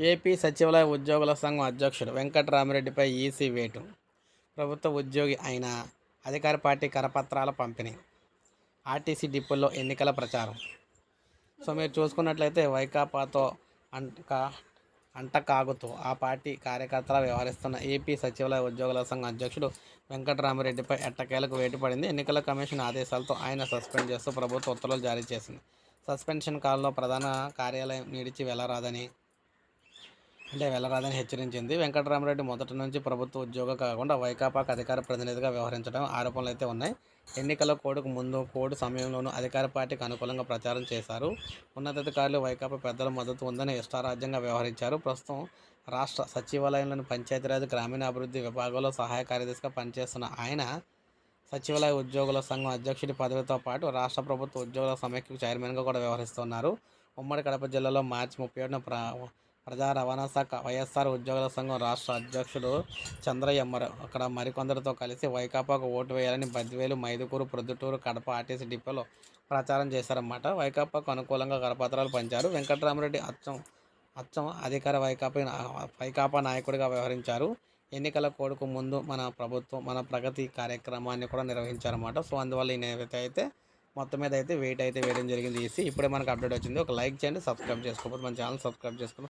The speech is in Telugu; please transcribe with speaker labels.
Speaker 1: ఏపీ సచివాలయ ఉద్యోగుల సంఘం అధ్యక్షుడు వెంకటరామిరెడ్డిపై ఈసీ వేటు. ప్రభుత్వ ఉద్యోగి అయిన అధికార పార్టీ కరపత్రాల పంపిణీ. ఆర్టీసీ డిపోల్లో ఎన్నికల ప్రచారం. సో మీరు చూసుకున్నట్లయితే వైకాపాతో అంట అంటకాగుతూ ఆ పార్టీ కార్యకర్తల వ్యవహరిస్తున్న ఏపీ సచివాలయ ఉద్యోగుల సంఘం అధ్యక్షుడు వెంకటరామిరెడ్డిపై ఎట్టకేలకు వేటు పడింది. ఎన్నికల కమిషన్ ఆదేశాలతో ఆయన సస్పెండ్ చేస్తూ ప్రభుత్వ ఉత్తర్వులు జారీ చేసింది. సస్పెన్షన్ కాలంలో ప్రధాన కార్యాలయం నిడిచి వెళ్ళరాదని అంటే వెళ్ళరాదని హెచ్చరించింది. వెంకటరామరెడ్డి మొదటి నుంచి ప్రభుత్వ ఉద్యోగం కాకుండా వైకాపాకు అధికార ప్రతినిధిగా వ్యవహరించడం ఆరోపణలు అయితే ఉన్నాయి. ఎన్నికల కోడ్కు ముందు కోడ్ సమయంలోనూ అధికార పార్టీకి అనుకూలంగా ప్రచారం చేశారు. ఉన్నతాధికారులు వైకాపా పెద్దల మద్దతు ఉందని ఇష్టారాజ్యంగా వ్యవహరించారు. ప్రస్తుతం రాష్ట్ర సచివాలయంలోని పంచాయతీరాజ్ గ్రామీణాభివృద్ధి విభాగంలో సహాయ కార్యదర్శిగా పనిచేస్తున్న ఆయన సచివాలయ ఉద్యోగుల సంఘం అధ్యక్షుడి పదవితో పాటు రాష్ట్ర ప్రభుత్వ ఉద్యోగుల సమైక్యకు చైర్మన్గా కూడా వ్యవహరిస్తున్నారు. ఉమ్మడి కడప జిల్లాలో మార్చి ముప్పై ఏడున ప్ర ప్రజా రవాణా శాఖ వైఎస్ఆర్ ఉద్యోగుల సంఘం రాష్ట్ర అధ్యక్షుడు చంద్రయ్య అక్కడ మరికొందరితో కలిసి వైకాపాకు ఓటు వేయాలని బద్వేలు మైదుకూరు ప్రొద్దుటూరు కడప ఆర్టీసీ డిపోలో ప్రచారం చేశారన్నమాట. వైకాపాకు అనుకూలంగా కరపత్రాలు పంచారు. వెంకటరామరెడ్డి అచ్చం అచ్చం అధికార వైకాపా వైకాపా నాయకుడిగా వ్యవహరించారు. ఎన్నికల కోడుకు ముందు మన ప్రభుత్వం మన ప్రగతి కార్యక్రమాన్ని కూడా నిర్వహించారన్నమాట. సో అందువల్ల ఈ నేత అయితే మొత్తం మీద అయితే వెయిట్ అయితే వేయడం జరిగింది. ఈసీ ఇప్పుడే మనకు అప్డేట్ వచ్చింది. ఒక లైక్ చేయండి సబ్స్క్రైబ్ చేసుకోకపోతే మన ఛానల్ సబ్స్క్రైబ్ చేసుకోండి